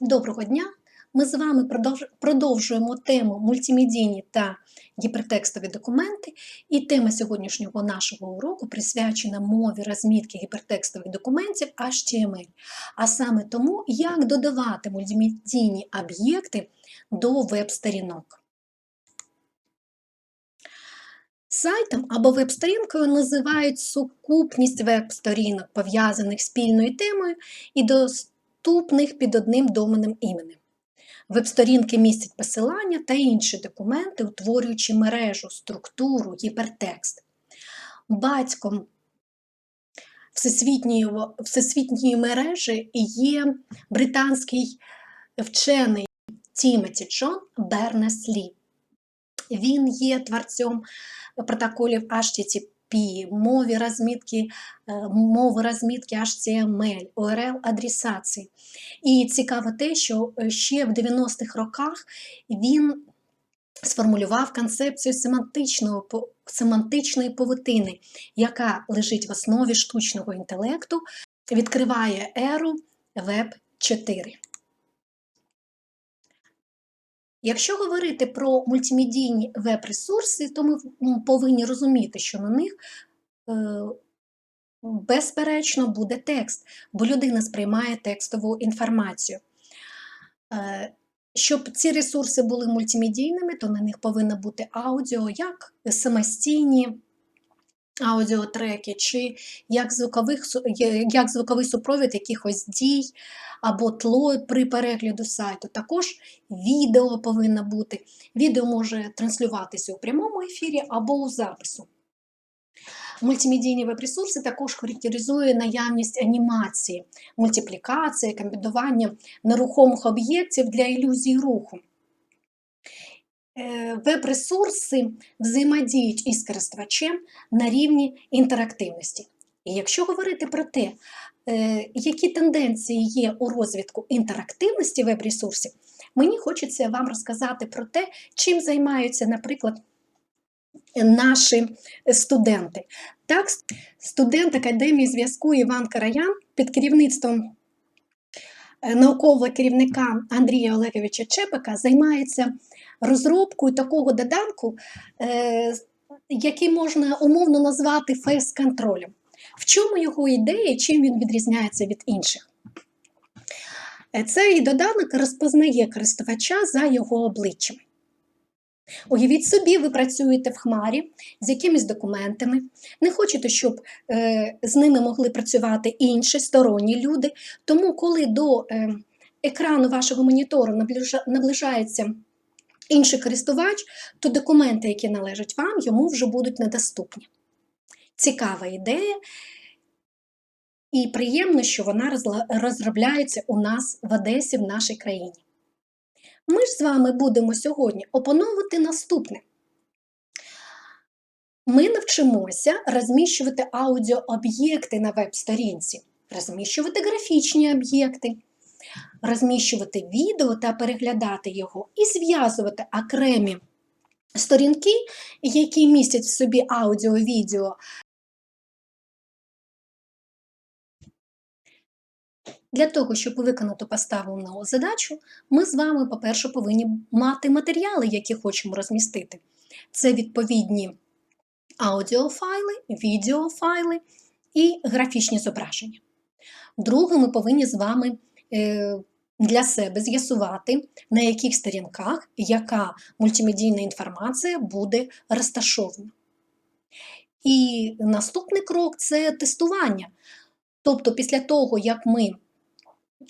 Доброго дня! Ми з вами продовжуємо тему мультимедійні та гіпертекстові документи. І тема сьогоднішнього нашого уроку присвячена мові розмітки гіпертекстових документів HTML, а саме тому, як додавати мультимедійні об'єкти до веб-сторінок. Сайтом або веб-сторінкою називають сукупність веб-сторінок, пов'язаних спільною темою і доступних під одним доменним іменем. Веб-сторінки містять посилання та інші документи, утворюючи мережу, структуру, гіпертекст. Батьком всесвітньої, всесвітньої мережі є британський вчений Тімоті Джон Бернес-Лі. Він є творцем протоколів HTTP, мові розмітки, е, мови розмітки HTML, URL-адресації. І цікаво те, що е, ще в 90-х роках він сформулював концепцію семантичної повитини, яка лежить в основі штучного інтелекту, відкриває еру Web 4. Якщо говорити про мультимедійні веб-ресурси, то ми повинні розуміти, що на них е, безперечно буде текст, бо людина сприймає текстову інформацію. Е, Щоб ці ресурси були мультимедійними, то на них повинно бути аудіо, як самостійні аудіотреки, чи як, звукових, як звуковий супровід якихось дій або тло при перегляду сайту. Також відео повинно бути. Відео може транслюватися у прямому ефірі або у запису. Мультимедійні веб-ресурси також характеризує наявність анімації, мультиплікації, комбінування нерухомих об'єктів для ілюзії руху. Е, Веб-ресурси взаємодіють із користувачем на рівні інтерактивності. І якщо говорити про те, е, які тенденції є у розвитку інтерактивності веб-ресурсів, мені хочеться вам розказати про те, чим займаються, наприклад, наші студенти. Так, студент Академії зв'язку Іван Караян під керівництвом е, наукового керівника Андрія Олеговича Чепика займається розробкою такого доданку, е, який можна умовно назвати фейс-контролем. В чому його ідея чим він відрізняється від інших? Е, Цей доданок розпознає користувача за його обличчям. Уявіть собі, ви працюєте в хмарі з якимись документами, не хочете, щоб е, з ними могли працювати інші сторонні люди. Тому, коли до е, екрану вашого монітору наближається інший користувач, то документи, які належать вам, йому вже будуть недоступні. Цікава ідея, і приємно, що вона розробляється у нас в Одесі, в нашій країні. Ми ж з вами будемо сьогодні опановувати наступне. Ми навчимося розміщувати аудіооб'єкти на веб-сторінці, розміщувати графічні об'єкти, розміщувати відео та переглядати його і зв'язувати окремі сторінки, які містять в собі аудіо, відео. Для того, щоб виконати поставлену задачу, ми з вами, по-перше, повинні мати матеріали, які хочемо розмістити. Це відповідні аудіофайли, відеофайли і графічні зображення. Друге, ми повинні з вами для себе з'ясувати, на яких сторінках яка мультимедійна інформація буде розташована. І наступний крок це тестування. Тобто, після того, як ми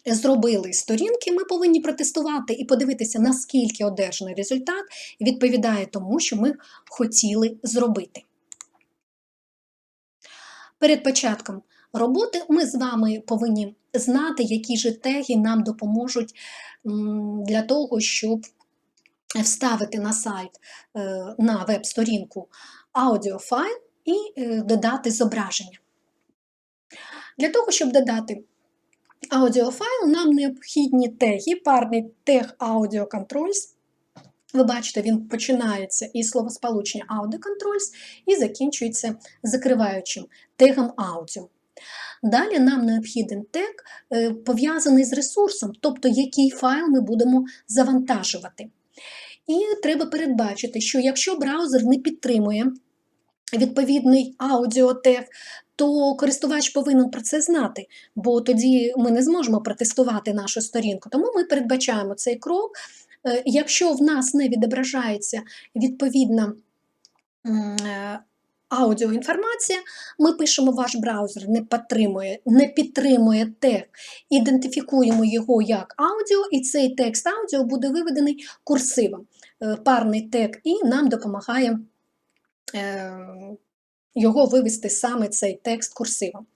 зробили сторінки, ми повинні протестувати і подивитися, наскільки одержаний результат відповідає тому, що ми хотіли зробити. Перед початком роботи ми з вами повинні знати, які ж теги нам допоможуть для того, щоб вставити на сайт е, на веб-сторінку аудіофайл і е, додати зображення. Для того, щоб додати аудіофайл, нам необхідні теги, парний тег Audio Controls. Ви бачите, він починається із словосполучення Audio Controls і закінчується закриваючим тегом аудіо. Далі нам необхіден тег, е, пов'язаний з ресурсом, тобто який файл ми будемо завантажувати. І треба передбачити, що якщо браузер не підтримує відповідний аудіотег, то користувач повинен про це знати, бо тоді ми не зможемо протестувати нашу сторінку. Тому ми передбачаємо цей крок. Е, Якщо в нас не відображається відповідна е, аудіоінформація, ми пишемо ваш браузер не підтримує, не підтримує тег, ідентифікуємо його як аудіо, і цей текст аудіо буде виведений курсивом. Е, Парний тег і нам допомагає е, його вивести саме цей текст курсивом.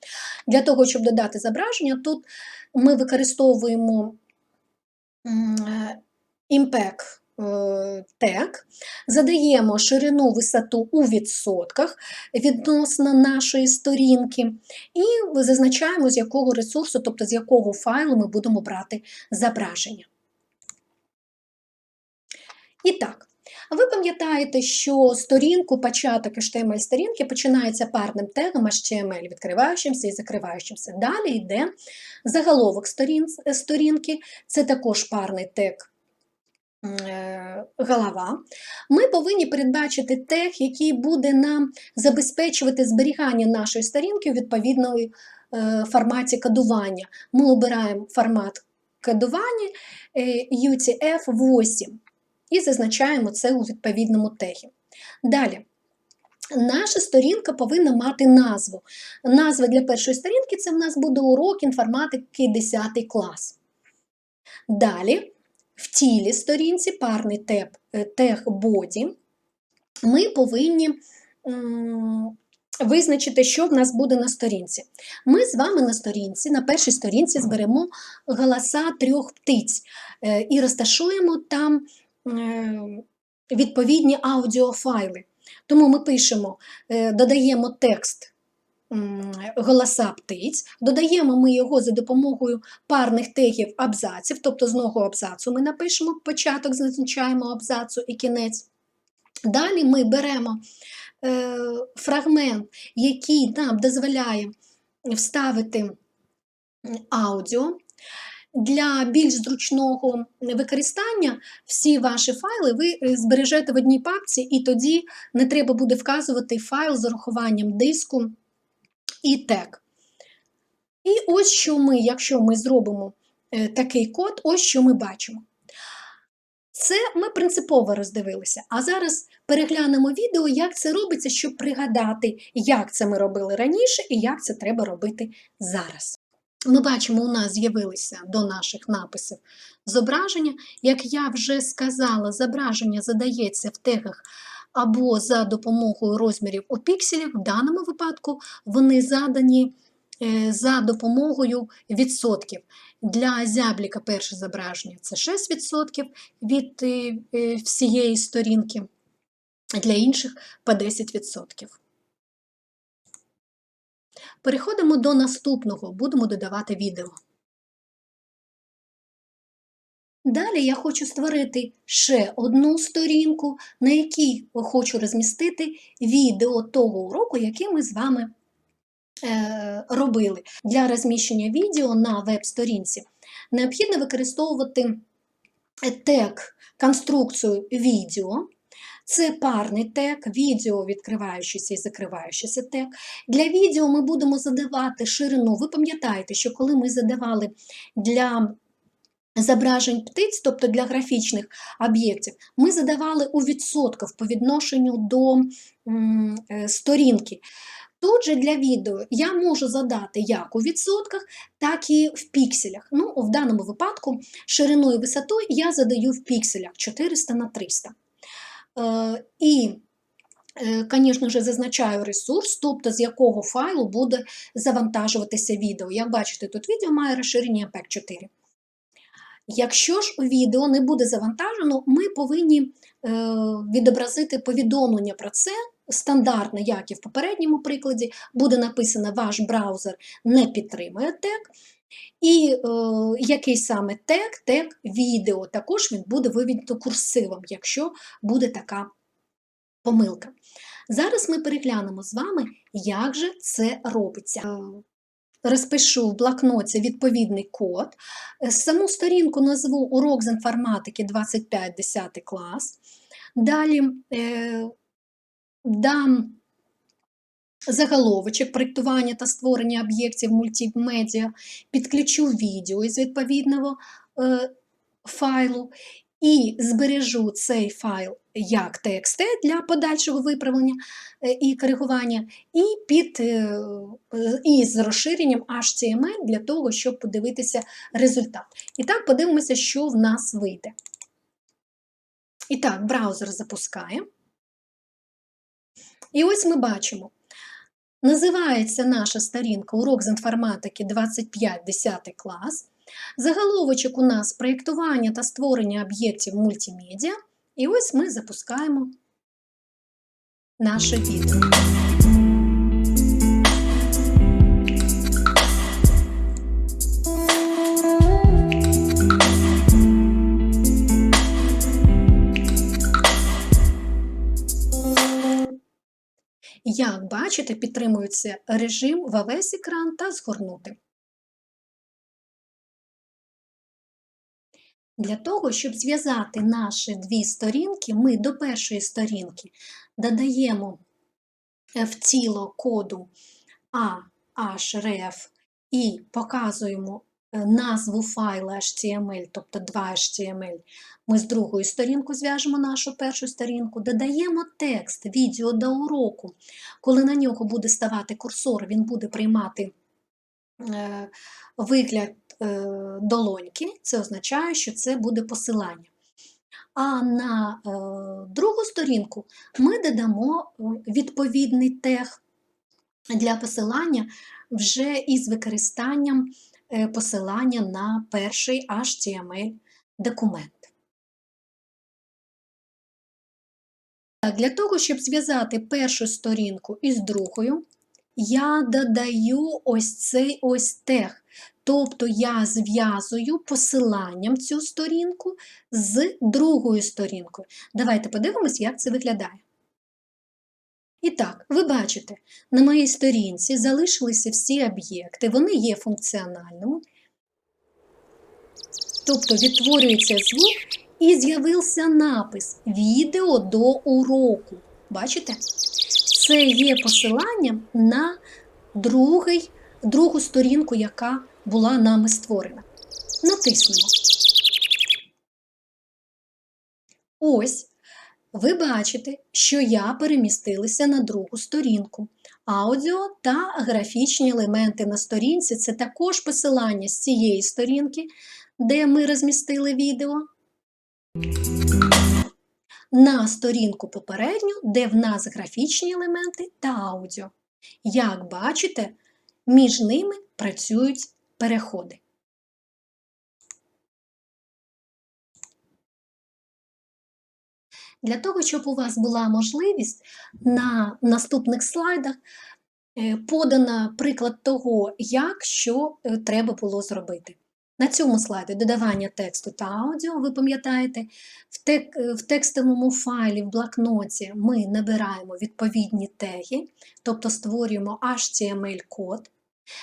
Для того, щоб додати зображення, тут ми використовуємо е, е, тег, задаємо ширину висоту у відсотках відносно нашої сторінки і зазначаємо, з якого ресурсу, тобто з якого файлу ми будемо брати зображення. І так, ви пам'ятаєте, що сторінку, початок HTML сторінки починається парним тегом HTML, відкриваючимся і закриваючимся. Далі йде заголовок сторін, сторінки, це також парний тег е, голова. Ми повинні передбачити тег, який буде нам забезпечувати зберігання нашої сторінки у відповідному е, форматі кодування. Ми обираємо формат кодування е, UTF-8 і зазначаємо це у відповідному тегі. Далі. Наша сторінка повинна мати назву. Назва для першої сторінки це в нас буде урок інформатики 10 клас. Далі, в тілі сторінці, парний тег, тег body, ми повинні визначити, що в нас буде на сторінці. Ми з вами на сторінці, на першій сторінці зберемо голоса трьох птиць е, і розташуємо там е, відповідні аудіофайли. Тому ми пишемо, е, додаємо текст голоса птиць, додаємо ми його за допомогою парних тегів абзаців, тобто з одного абзацу ми напишемо початок, зазначаємо абзацу і кінець. Далі ми беремо е, фрагмент, який нам дозволяє вставити аудіо. Для більш зручного використання всі ваші файли ви збережете в одній папці, і тоді не треба буде вказувати файл з урахуванням диску і тег. І ось що ми, якщо ми зробимо е, такий код, ось що ми бачимо. Це ми принципово роздивилися. А зараз переглянемо відео, як це робиться, щоб пригадати, як це ми робили раніше і як це треба робити зараз. Ми бачимо, у нас з'явилися до наших написів зображення. Як я вже сказала, зображення задається в тегах або за допомогою розмірів у пікселів. В даному випадку вони задані е, за допомогою відсотків. Для зябліка перше зображення це 6% від е, е, всієї сторінки, для інших по 10%. Переходимо до наступного, будемо додавати відео. Далі я хочу створити ще одну сторінку, на якій хочу розмістити відео того уроку, який ми з вами е, робили. Для розміщення відео на веб-сторінці необхідно використовувати тег конструкцію відео. Це парний тег, відео відкриваючийся і закриваючийся тег. Для відео ми будемо задавати ширину. Ви пам'ятаєте, що коли ми задавали для зображень птиць, тобто для графічних об'єктів, ми задавали у відсотках по відношенню до е, сторінки. Тут же для відео я можу задати як у відсотках, так і в пікселях. Ну, В даному випадку ширину і висоту я задаю в пікселях 400 на 300. Е, І, звісно ж, зазначаю ресурс, тобто з якого файлу буде завантажуватися відео. Як бачите, тут відео має розширення MPEG 4. Якщо ж у відео не буде завантажено, ми повинні е, відобразити повідомлення про це. Стандартне, як і в попередньому прикладі, буде написано Ваш браузер не підтримує тег. І е, який саме тег, тег відео. Також він буде виведено курсивом, якщо буде така помилка. Зараз ми переглянемо з вами, як же це робиться. Розпишу в блокноті відповідний код. Е, Саму сторінку назву урок з інформатики 25 10 клас. Далі е, дам заголовочок проєктування та створення об'єктів мультимедіа, підключу відео із відповідного е, файлу і збережу цей файл як TXT для подальшого виправлення е, і коригування, і під е, і з розширенням HTML для того, щоб подивитися результат. І так, подивимося, що в нас вийде. І так, браузер запускає. І ось ми бачимо. Називається наша сторінка Урок з інформатики 25 10 клас. Заголовочок у нас проєктування та створення об'єктів мультимедіа. І ось ми запускаємо наше відео. Як бачите, підтримується режим в весь екран та згорнути. Для того, щоб зв'язати наші дві сторінки, ми до першої сторінки додаємо е, в тіло коду AHREF і показуємо е, назву файла HTML, тобто 2 HTML. Ми з другої сторінку зв'яжемо нашу першу сторінку, додаємо текст, відео до уроку. Коли на нього буде ставати курсор, він буде приймати е, вигляд долоньки, це означає, що це буде посилання. А на е, другу сторінку ми додамо е, відповідний тег для посилання вже із використанням е, посилання на перший HTML документ. Для того, щоб зв'язати першу сторінку із другою, я додаю ось цей ось тег. Тобто я зв'язую посиланням цю сторінку з другою сторінкою. Давайте подивимось, як це виглядає. І так, ви бачите, на моїй сторінці залишилися всі об'єкти, вони є функціональними. Тобто відтворюється звук і з'явився напис Відео до уроку. Бачите? Це є посиланням на другий, другу сторінку, яка була нами створена. Натиснемо. Ось ви бачите, що я перемістилася на другу сторінку. Аудіо та графічні елементи на сторінці це також посилання з цієї сторінки, де ми розмістили відео. На сторінку попередню, де в нас графічні елементи та аудіо. Як бачите, між ними працюють переходи. Для того, щоб у вас була можливість на наступних слайдах е, подано приклад того, як що е, треба було зробити. На цьому слайді додавання тексту та аудіо, ви пам'ятаєте, в, тек, в текстовому файлі в блокноті ми набираємо відповідні теги, тобто створюємо HTML-код,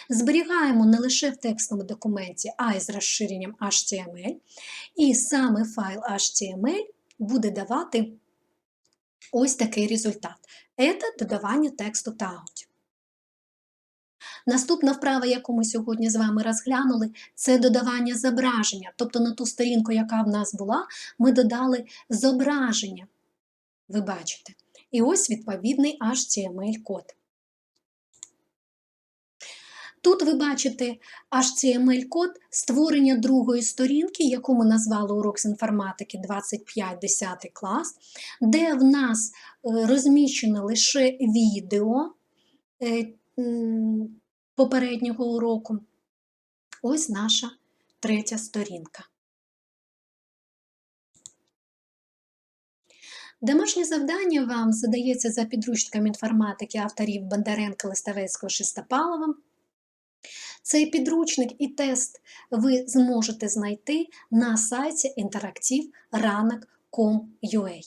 зберігаємо не лише в текстовому документі, а й з розширенням HTML, і саме файл HTML буде давати ось такий результат. Це додавання тексту та аудіо. Наступна вправа, яку ми сьогодні з вами розглянули, це додавання зображення. Тобто на ту сторінку, яка в нас була, ми додали зображення. Ви бачите. І ось відповідний HTML-код. Тут ви бачите HTML-код створення другої сторінки, яку ми назвали урок з інформатики 25 10 клас, де в нас розміщено лише відео попереднього уроку. Ось наша третя сторінка. Домашнє завдання вам задається за підручником інформатики авторів Бондаренка, Листавецького, Шестопалова. Цей підручник і тест ви зможете знайти на сайті interaktiv.ranak.com.ua.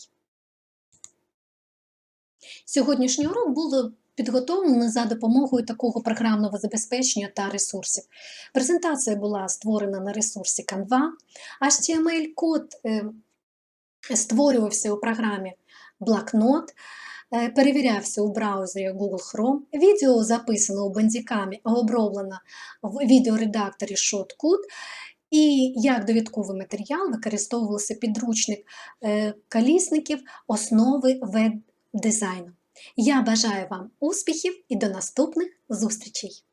Сьогоднішній урок було підготовлений за допомогою такого програмного забезпечення та ресурсів. Презентація була створена на ресурсі Canva, HTML-код е, створювався у програмі е, перевірявся у браузері Google Chrome, відео записано у бандікамі, оброблено в відеоредакторі Shotcut, і як довідковий матеріал використовувався підручник е, колісників основи веб-дизайну. Я бажаю вам успіхів і до наступних зустрічей!